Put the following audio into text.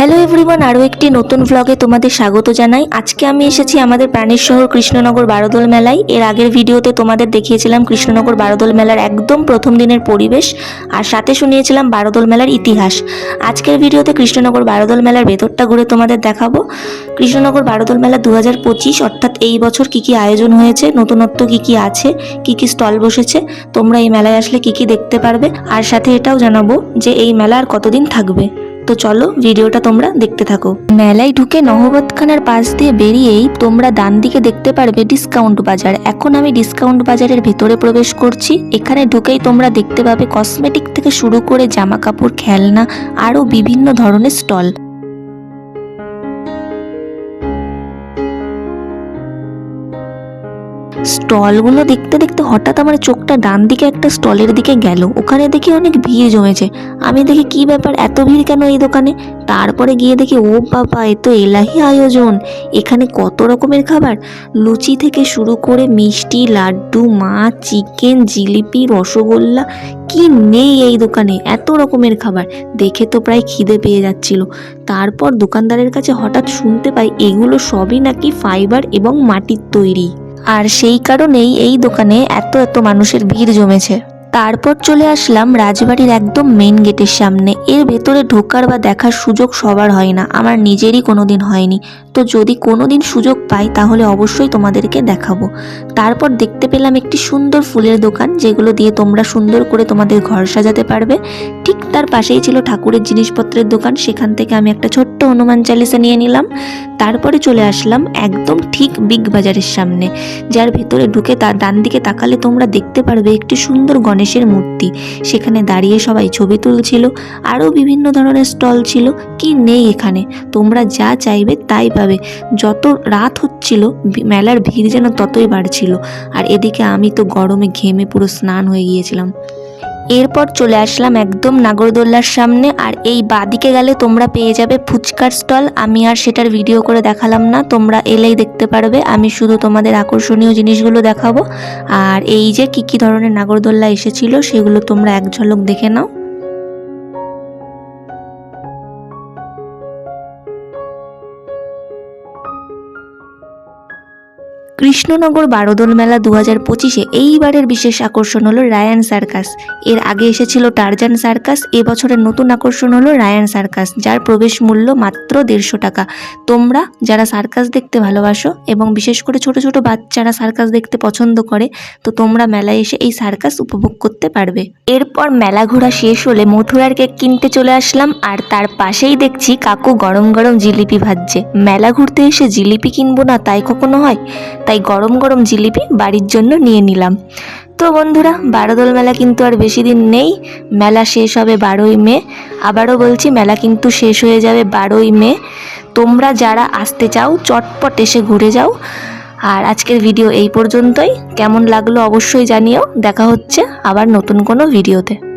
Hello everyone আরও একটি নতুন ভ্লগে তোমাদের স্বাগত জানাই। আজকে আমি এসেছি আমাদের প্রাণের শহর কৃষ্ণনগর বারোদল মেলায়। এর আগের ভিডিওতে তোমাদের দেখিয়েছিলাম কৃষ্ণনগর বারোদল মেলার একদম প্রথম দিনের পরিবেশ আর সাথে শুনিয়েছিলাম বারোদল মেলার ইতিহাস। আজকের ভিডিওতে কৃষ্ণনগর বারোদল মেলার ভেতরটা ঘুরে তোমাদের দেখাবো। কৃষ্ণনগর বারোদল মেলা দু পঁচিশ, অর্থাৎ এই বছর কি কি আয়োজন হয়েছে, নতুনত্ব কি কি আছে, কি কি স্টল বসেছে, তোমরা এই মেলায় আসলে কি কি দেখতে পারবে, আর সাথে এটাও জানাব যে এই মেলা আর কতদিন থাকবে। তো চলো ভিডিওটা তোমরা দেখতে থাকো। মেলায় ঢুকে নহবতখানার পাশ দিয়ে বেরিয়েই তোমরা ডান দিকে দেখতে পারবে ডিসকাউন্ট বাজার। এখন আমি ডিসকাউন্ট বাজারের ভেতরে প্রবেশ করছি। এখানে ঢুকেই তোমরা দেখতে পাবে কসমেটিক থেকে শুরু করে জামা কাপড় খেলনা, আরও বিভিন্ন ধরনের স্টল। স্টলগুলো দেখতে দেখতে হঠাৎ আমার চোখটা ডান দিকে একটা স্টলের দিকে গেল। ওখানে দেখি অনেক ভিড় জমেছে। আমি দেখি কি ব্যাপার, এত ভিড় কেন এই দোকানে? তারপরে গিয়ে দেখি, ও বাবা, এ তো এলাহি আয়োজন। এখানে কত রকমের খাবার? লুচি থেকে শুরু করে মিষ্টি, লাড্ডু, মাছ, চিকেন, জিলিপি, রসগোল্লা, কি নেই এই দোকানে? এত রকমের খাবার। দেখে তো প্রায় খিদে পেয়ে যাচ্ছিল। তারপর দোকানদারের কাছে হঠাৎ শুনতে পাই, এগুলো সবই নাকি ফাইবার এবং মাটির তৈরি। আর সেই কারণেই এই দোকানে এত এত মানুষের ভিড় জমেছে। তারপর চলে আসলাম রাজবাড়ির একদম মেন গেটের সামনে। এর ভেতরে ঢোকার বা দেখার সুযোগ সবার হয় না। আমার নিজেরই কোনোদিন হয়নি। তো যদি কোনোদিন সুযোগ পাই, তাহলে অবশ্যই তোমাদেরকে দেখাবো। তারপর দেখতে পেলাম একটি সুন্দর ফুলের দোকান, যেগুলো দিয়ে তোমরা সুন্দর করে তোমাদের ঘর সাজাতে পারবে। তার পাশেই ছিল ঠাকুরের জিনিসপত্রের দোকান। সেখান থেকে আমি একটা ছোট্ট হনুমান চালিসা নিয়ে নিলাম। তারপরে চলে আসলাম একদম ঠিক বিগ বাজারের সামনে, যার ভেতরে ঢুকে তার ডান দিকে তাকালে তোমরা দেখতে পারবে একটি সুন্দর গণেশের মূর্তি। সেখানে দাঁড়িয়ে সবাই ছবি তুলছিল, আরও বিভিন্ন ধরনের স্টল ছিল। কি নেই এখানে? তোমরা যা চাইবে তাই পাবে। যত রাত হচ্ছিল মেলার ভিড় যেন ততই বাড়ছিল। আর এদিকে আমি তো গরমে ঘেমে পুরো স্নান হয়ে গিয়েছিলাম। এরপর চলে আসলাম একদম নাগরদোল্লার সামনে, আর এই বাদিকে গেলে তোমরা পেয়ে যাবে ফুচকার স্টল। আমি আর সেটার ভিডিও করে দেখালাম না, তোমরা এলেই দেখতে পারবে। আমি শুধু তোমাদের আকর্ষণীয় জিনিসগুলো দেখাবো। আর এই যে কি কি ধরনের নাগরদোল্লা এসেছিল, সেগুলো তোমরা এক ঝলক দেখে নাও। কৃষ্ণনগর বারোদল মেলা দু হাজার পঁচিশে এইবারের বিশেষ আকর্ষণ হলো রায়ান সার্কাস। এর আগে এসেছিল টারজান সার্কাস এবছরের নতুন আকর্ষণ হলো রায়ান সার্কাস, যার প্রবেশ মূল্য মাত্র দেড়শো টাকা। তোমরা যারা সার্কাস দেখতে ভালোবাসো এবং বিশেষ করে ছোট ছোট বাচ্চারা সার্কাস দেখতে পছন্দ করে, তো তোমরা মেলায় এসে এই সার্কাস উপভোগ করতে পারবে। এরপর মেলা ঘোরা শেষ হলে মথুরার কেক কিনতে চলে আসলাম, আর তার পাশেই দেখছি কাকু গরম গরম জিলিপি ভাজছে। মেলা ঘুরতে এসে জিলিপি কিনবো না তাই কখনো হয়? তাই গরম গরম জিলিপি বাড়ির জন্য নিয়ে নিলাম। তো বন্ধুরা, বারোদল মেলা কিন্তু আর বেশি দিন নেই। মেলা শেষ হবে বারোই মে। আবারও বলছি, মেলা কিন্তু শেষ হয়ে যাবে বারোই মে। তোমরা যারা আসতে চাও, চটপট এসে ঘুরে যাও। আর আজকের ভিডিও এই পর্যন্তই। কেমন লাগল অবশ্যই জানিও। দেখা হচ্ছে আবার নতুন কোনো ভিডিওতে।